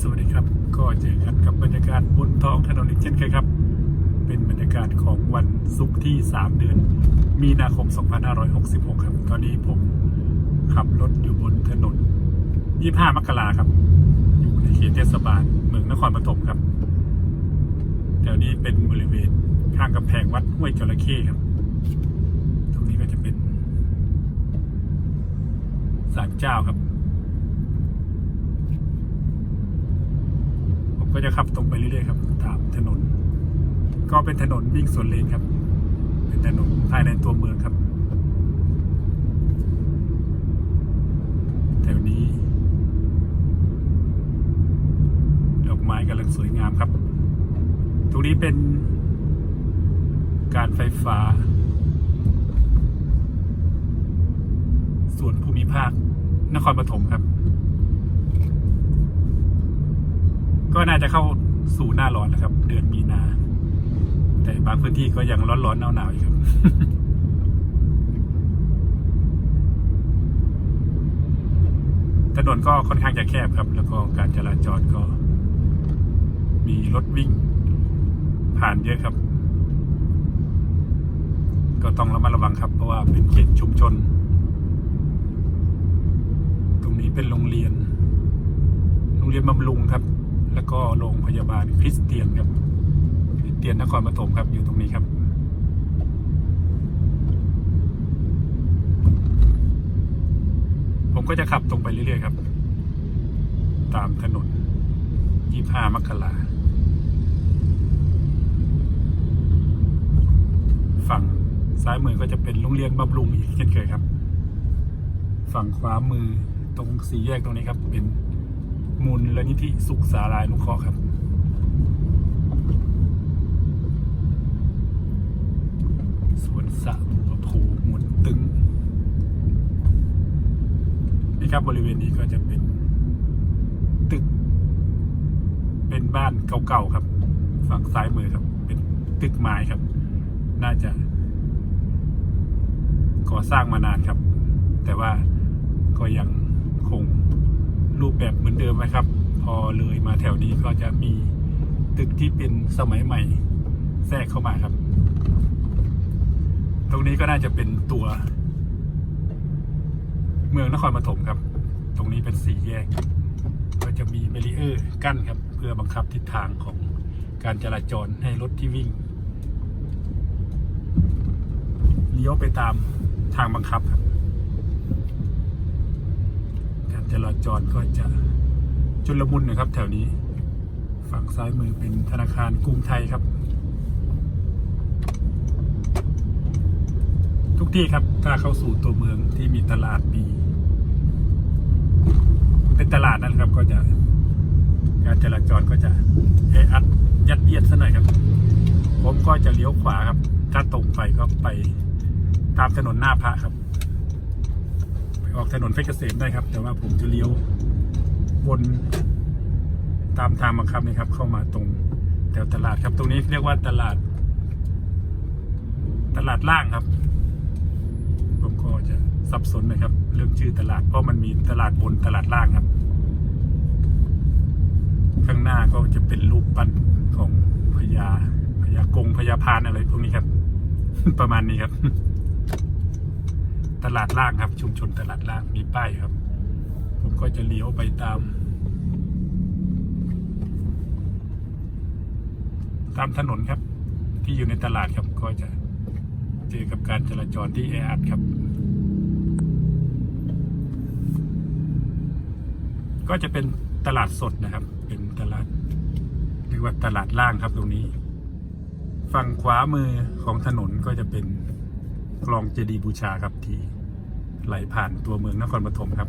สวัสดีครับ ก็เจอกันกับบรรยากาศบนท้องถนนอีกเช่นเคยครับ เป็นบรรยากาศของวันศุกร์ที่ 3 เดือน มีนาคม 2566 ครับ ตอนนี้ผมขับรถอยู่บนถนน 25 มกราครับ อยู่ในเขตเทศบาลเมืองนครปฐมครับแถวนี้เป็นบริเวณข้างกำแพงวัดห้วยจระเข้ครับ ตรงนี้ก็จะเป็นศาลเจ้าครับ ผม ก็จะขับตรงไปเรื่อยๆครับตามถนน ก็เป็นถนนวิ่งสวนเลนครับ เป็นถนนภายในตัวเมืองครับแถวนี้ดอกไม้กำลังสวยงามครับ ตรงนี้เป็นการไฟฟ้า ส่วนภูมิภาค นครปฐมครับ ก็น่าจะเข้าสู่หน้าร้อนแล้วครับ เดือนมีนา แต่บางพื้นที่ก็ยังร้อนๆหนาวๆอยู่ครับถนนก็ค่อนข้างจะแคบครับ แล้วก็การจราจรก็ มีรถวิ่ง ผ่านเยอะครับ ก็ต้องระมัดระวังครับ เพราะว่าเป็นเขตชุมชน ตรงนี้เป็นโรงเรียน โรงเรียนบำรุงครับ แล้วก็โรงพยาบาลคริสเตียนครับคริสเตียนนครปฐมครับอยู่ตรงนี้ครับผมก็จะขับตรงไปเรื่อยๆครับ ตามถนน 25 มกราฝั่งซ้ายมือก็จะเป็นโรงเรียนบำรุงอีกเช่นเคยครับ ฝั่งขวามือตรงสี่แยกตรงนี้ครับเป็น มูลนิธิสุขสารายนุเคราะห์ครับสวนสระบัวโพหมุนตึงนี่ครับบริเวณนี้ก็จะเป็นตึก เป็นบ้านเก่าๆครับ ฝั่งซ้ายมือครับ เป็นตึกไม้ครับ น่าจะก่อสร้างมานานครับ แต่ว่าก็ยังคง รูปแบบเหมือนเดิมนะครับ พอเลยมาแถวนี้ก็จะมีตึกที่เป็นสมัยใหม่แทรกเข้ามาครับ ตรงนี้ก็น่าจะเป็นตัว เมืองนครปฐมครับ ตรงนี้เป็นสี่แยก ก็จะมีเบรีเออร์กั้นครับ เพื่อบังคับทิศทางของการจราจรให้รถที่วิ่งเลี้ยวไปตามทางบังคับครับ การจราจรก็จะจุลมุนนะครับ แถวนี้ ฝั่งซ้ายมือเป็นธนาคารกรุงไทยครับ ทุกที่ครับถ้าเข้าสู่ตัวเมืองที่มีตลาดมีเป็นตลาดนั่นครับก็จะการจราจรก็จะแออัดยัดเยียดซะหน่อยครับ ผมก็จะเลี้ยวขวาครับ ถ้าตรงไปก็ไปตามถนนหน้าพระครับ ออกถนนเพชรเกษมได้ครับ แต่ว่าผมจะเลี้ยววนตามทางบังคับนี่ครับ เข้ามาตรงแถวตลาดครับ ตรงนี้เรียกว่าตลาด ตลาดล่างครับ ผมก็จะสับสนนะครับ เรื่องชื่อตลาดเพราะมันมีตลาดบนตลาดล่างครับ ข้างหน้าก็จะเป็นรูปปั้นของพญาพญากงพญาพานอะไรพวกนี้ครับ ประมาณนี้ครับ ตลาดล่างครับ ชุมชนตลาดล่างมีป้ายครับ ผมก็จะเลี้ยวไปตาม ตามถนนครับ ที่อยู่ในตลาดครับก็จะเจอกับการจราจรที่แออัดครับ ก็จะเป็นตลาดสดนะครับ เป็นตลาดเรียกว่าตลาดล่างครับตรงนี้ ฝั่งขวามือของถนนก็จะเป็น คลองเจดีย์บูชาครับที่ไหลผ่านตัวเมืองนครปฐมครับ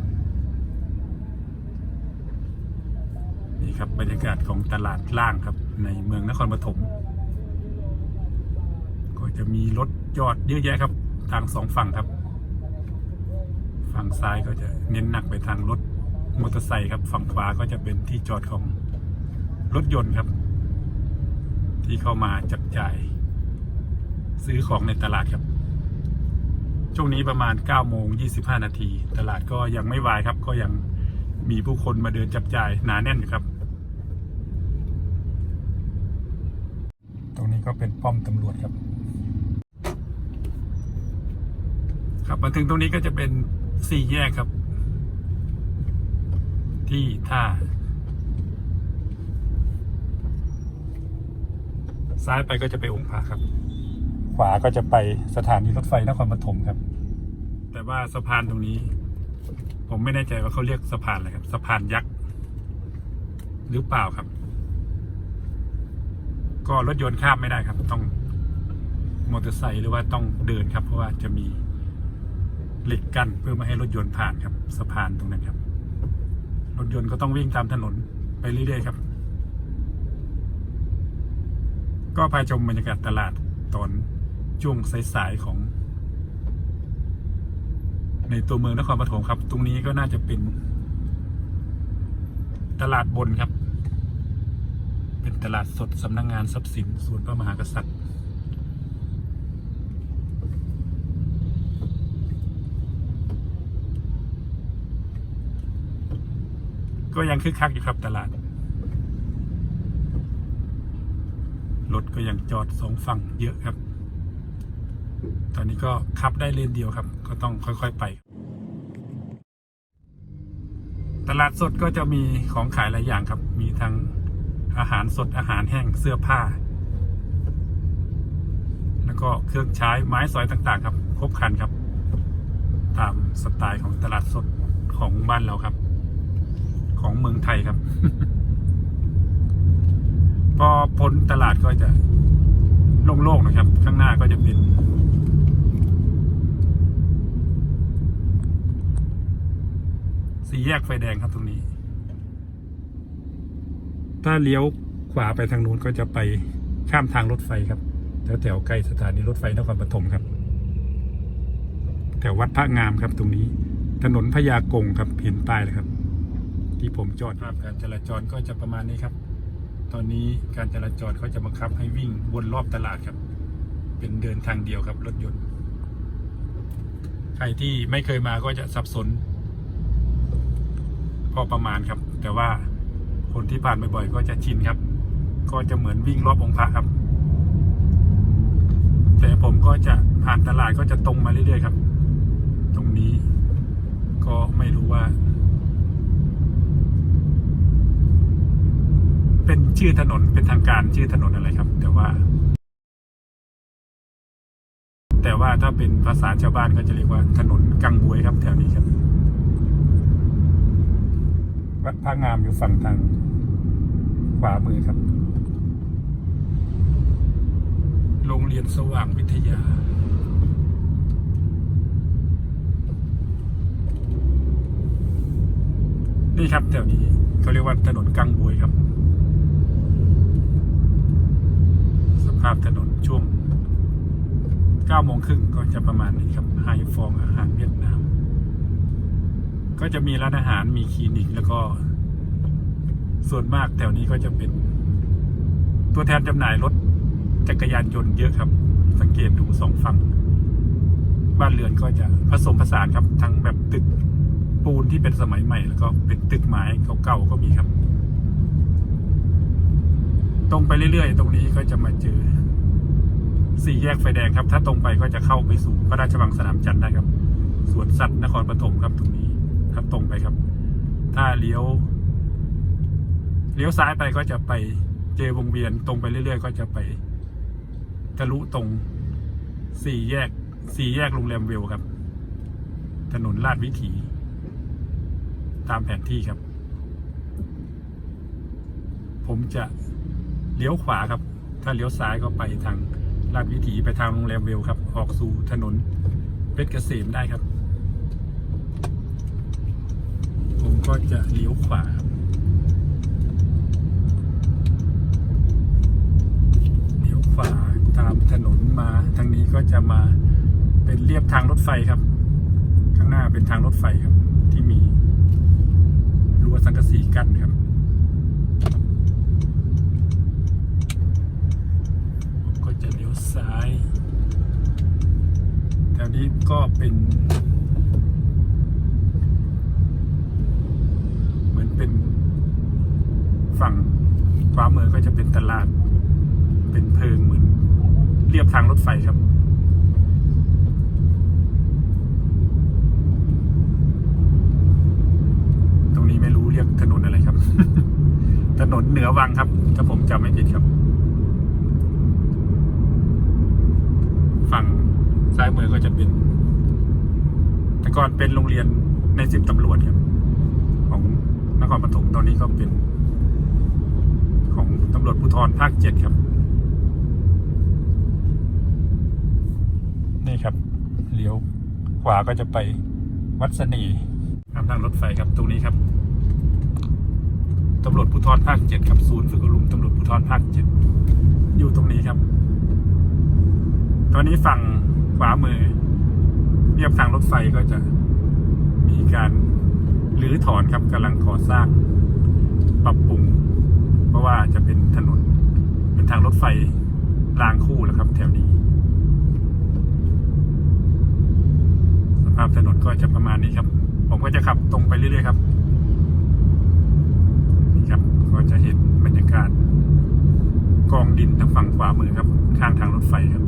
นี่ครับบรรยากาศของตลาดล่างครับ ในเมืองนครปฐมก็จะมีรถจอดเยอะแยะครับ ทางสองฝั่งครับ ฝั่งซ้ายก็จะเน้นหนักไปทางรถมอเตอร์ไซค์ครับ ฝั่งขวาก็จะเป็นที่จอดของรถยนต์ครับ ที่เข้ามาจับจ่าย ซื้อของในตลาดครับ ช่วงนี้ประมาณ9โมง25 นาที ตลาดก็ยังไม่วายครับ ก็ยังมีผู้คนมาเดินจับจ่ายหนาแน่นอยู่ครับ ตรงนี้ก็เป็นป้อมตำรวจครับ ครับมาถึงตรงนี้ก็จะเป็นสี่แยกครับ ที่ท่า ซ้ายไปก็จะไปองค์พระครับ ขวาก็จะไปสถานีรถไฟนครปฐมครับ แต่ว่าสะพานตรงนี้ ผมไม่แน่ใจว่าเขาเรียกสะพานอะไรครับ สะพานยักษ์หรือเปล่าครับ ก็รถยนต์ข้ามไม่ได้ครับ ต้องมอเตอร์ไซค์หรือว่าต้องเดินครับ เพราะว่าจะมีเหล็กกั้นเพื่อไม่ให้รถยนต์ผ่านครับ สะพานตรงนั้นครับ รถยนต์ก็ต้องวิ่งตามถนนไปเรื่อยๆครับ ก็พาชมบรรยากาศตลาดตอน ช่วงสายๆของ ในตัวเมืองนครปฐมครับ ตรงนี้ก็น่าจะเป็น ตลาดบนครับ เป็นตลาดสดสำนักงงานทรัพย์สินส่วนพระมหากษัตริย์ก็ยังคึกคักอยู่ครับตลาด รถก็ยังจอดสองฝั่งเยอะครับ ตอนนี้ก็ขับได้เลนเดียวครับ ก็ต้องค่อยๆไป ตลาดสดก็จะมีของขายหลายอย่างครับ มีทั้งอาหารสดอาหารแห้งเสื้อผ้า แล้วก็เครื่องใช้ไม้สอยต่างๆ ครับ ครบครันครับ ตามสไตล์ของตลาดสดของบ้านเราครับ ของเมืองไทยครับ พอพ้นตลาดก็จะโล่งๆนะครับ ข้างหน้าก็จะเป็น สี่แยกไฟแดงครับตรงนี้ ถ้าเลี้ยวขวาไปทางนู้นก็จะไปข้ามทางรถไฟครับ แถวแถวๆใกล้สถานีรถไฟนครปฐมครับ แถววัดพระงามครับตรงนี้ ถนนพญากงครับเห็นป้ายเลยครับ ที่ผมจอดครับการจราจรก็จะประมาณนี้ครับ ตอนนี้การจราจรเขาจะบังคับให้วิ่งวนรอบตลาดครับ เป็นเดินทางเดียวครับรถยนต์ ใครที่ไม่เคยมาก็จะสับสน พอประมาณครับ แต่ว่าคนที่ผ่านบ่อยๆก็จะชินครับ ก็จะเหมือนวิ่งรอบองค์พระครับ แต่ผมก็จะผ่านตลาดก็จะตรงมาเรื่อยๆครับ ตรงนี้ก็ไม่รู้ว่า เป็นชื่อถนนเป็นทางการชื่อถนนอะไรครับ แต่ว่า แต่ว่าถ้าเป็นภาษาชาวบ้านก็จะเรียกว่าถนนกังบวยครับแถวนี้ครับ วัดพระงามอยู่ฝั่งทางขวามือครับ โรงเรียนสว่างวิทยา นี่ครับแถวนี้เขาเรียกว่าถนนกังบวยครับ สภาพถนนช่วง9โมงครึ่งก็จะประมาณนี้ครับไฮฟองอาหารเวียดนาม ก็จะมีร้านอาหารมีคลินิก แล้วก็ ส่วนมากแถวนี้ก็จะเป็น ตัวแทนจำหน่ายรถจักรยานยนต์เยอะครับ สังเกตดูสองฝั่ง บ้านเรือนก็จะผสมผสานครับ ทั้งแบบตึกปูนที่เป็นสมัยใหม่ แล้วก็เป็นตึกไม้เก่าๆก็มีครับ ตรงไปเรื่อยๆ ตรงนี้ก็จะมาเจอสี่แยกไฟแดงครับ ถ้าตรงไปก็จะเข้าไปสู่พระราชวังสนามจันทร์ได้ครับ สวนสัตว์นครปฐมครับตรงนี้ ครับตรงไปครับ ถ้าเลี้ยว เลี้ยวซ้ายไปก็จะไปเจวงเวียนตรงไปเรื่อยๆ ก็จะไปทะลุตรงสี่แยกสี่แยกโรงแรมเวลครับ ถนนลาดวิถี ตามแผนที่ครับ ผมจะเลี้ยวขวาครับ ถ้าเลี้ยวซ้ายก็ไปทางลาดวิถีไปทางโรงแรมเวลครับ ออกสู่ถนนเพชรเกษมได้ครับ ผม ก็จะเลี้ยวขวาครับเลี้ยวขวาตามถนนมาทางนี้ก็จะมาเป็นเรียบทางรถไฟครับ ข้างหน้าเป็นทางรถไฟครับ ที่มีรั้วสังกะสีกั้นครับก็จะเลี้ยวซ้ายแถวนี้ก็เป็น เหมือนเป็นฝั่งขวามือก็จะเป็นตลาด เป็นเพิงเหมือน เรียบทางรถไฟ ครับตรงนี้ไม่รู้เรียกถนนอะไรครับ ถนนเหนือวังครับ ถ้าผมจำไม่ผิดครับ ฝั่งซ้ายมือก็จะเป็น แต่ก่อนเป็นโรงเรียนในสิบตำรวจครับ ของนครปฐมตอนนี้ก็เป็น ของตำรวจภูธรภาคเจ็ดครับ นี่ครับเลี้ยวขวาก็จะไปวัดเสนีข้ามทางรถไฟครับตรงนี้ครับตำรวจภูธรภาคเจ็ดครับศูนย์ฝึกอบรมตำรวจภูธรภาคเจ็ดอยู่ตรงนี้ครับ ตอนนี้ฝั่งขวามือเรียบทางรถไฟก็จะมีการรื้อถอนครับกำลังก่อสร้างปรับปรุง เพราะว่าจะเป็นถนน เป็นทางรถไฟรางคู่แล้วครับ แถวนี้ ส ภาพถนนก็จะประมาณนี้ครับ ผมก็จะขับตรงไปเรื่อยๆครับนี่ครับก็จะเห็นบรรยากาศกองดินทางฝั่งขวามือครับ ข้างทางรถไฟครับ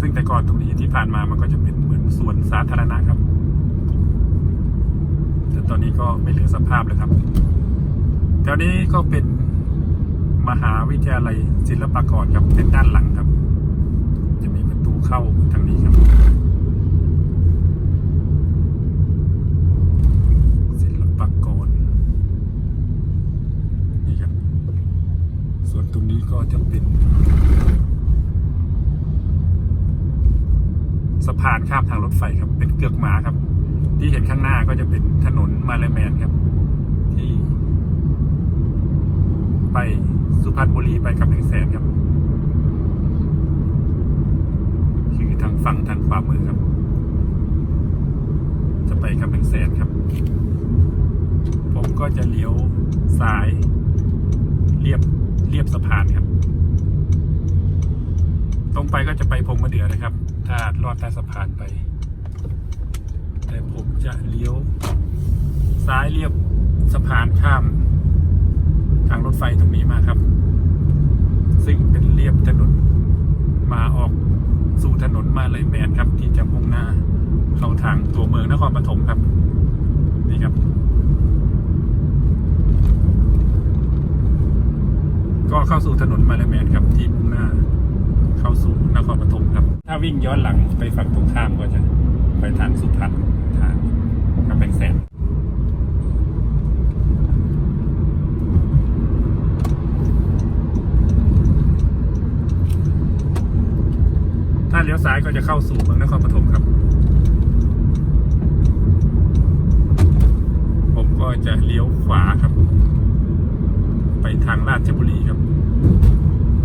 ซึ่งแต่ก่อนตรงนี้ที่ผ่านมามันก็จะเป็นเหมือนสวนสาธารณะครับ แต่ตอนนี้ก็ไม่เหลือสภาพเลยครับแถวนี้ก็เป็นมหาวิทยาลัยศิลปากรครับเป็นด้านหลังครับ จะมีประตู เข้าทางนี้ครับศิลปากรนี่ครับ ส่วนตรงนี้ก็จะเป็นสะพานข้ามทางรถไฟครับ เป็นเกือกหมาครับ ที่เห็นข้างหน้าก็จะเป็นถนนมาเลแมนครับ ที่ ไปสุพรรณบุรีไปกับหนึ่งแสนครับ คือทาง ฝั่งทางขวามือครับ จะไปกับหนึ่งแสนครับ ผมก็จะเลี้ยวซ้ายเรียบเรียบสะพานครับ ตรงไปก็จะไปพงมะเดื่อนะครับ ถ้าลอดใต้สะพานไป แต่ผมจะเลี้ยวซ้ายเรียบสะพานข้าม ทางรถไฟตรงนี้มาครับ ซึ่งเป็นเรียบถนนมาออกสู่ถนนมาเลยแมนครับ ที่จะมุ่งหน้าเข้าทางตัวเมืองนครปฐมครับ นี่ครับ ก็เข้าสู่ถนนมาเลยแมนครับ ที่มุ่งหน้า เข้าสู่นครปฐมครับ ถ้า วิ่งย้อนหลังไปฝั่งตรงข้ามก็จะไปทางสุพรรณทางกำแพงแสนถ้าเลี้ยวซ้ายก็จะเข้าสู่เมืองนครปฐมครับ ผมก็จะเลี้ยวขวาครับ ไปทางราชบุรีครับ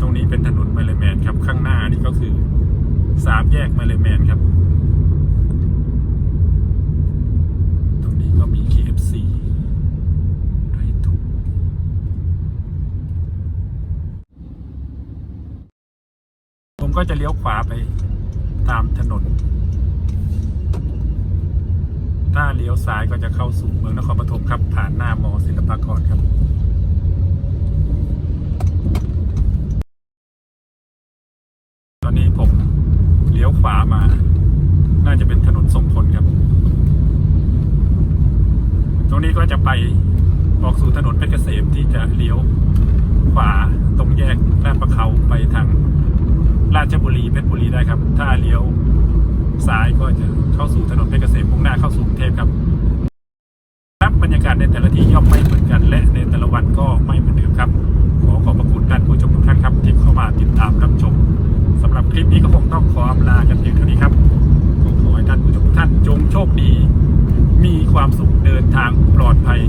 ตรงนี้เป็นถนนมาเลแมนครับข้างหน้านี่ก็คือ สามแยกมาเลแมนครับ ตรงนี้ก็มี KFC ไรถูกผมก็จะเลี้ยวขวาไปตามถนน ถ้าเลี้ยวซ้ายก็จะเข้าสู่เมืองนครปฐมครับ ผ่านหน้ามอศิลปากรครับ ตอนนี้ผมเลี้ ยวขวามา น่าจะเป็นถนนทรงพลครับ ตรงนี้ก็จะไปออกสู่ถนนเพชรเกษมที่จะเลี้ยวขวาตรงแยกลาดประเขาไปทางราชบุรีเพชรบุรีได้ครับ ถ้าเลี้ยวซ้ายก็จะเข้าสู่ถนนเพชรเกษมมุ่งหน้าเข้าสู่กรุงเทพครับครับบรรยากาศในแต่ละที่ย่อมไม่เหมือนกัน และในแต่ละวันก็ไม่เหมือนเดิมครับ ขอขอบพระคุณท่านผู้ชมทุกท่านครับที่เข้ามาติดตามรับชมำหรับคลิปนี้ก็คงต้องขออำลากันเพียงเท่านี้ครับขอให้ท่านผู้ชมทุกท่านจงโชคดี มีความสุขเดินทางปลอดภัย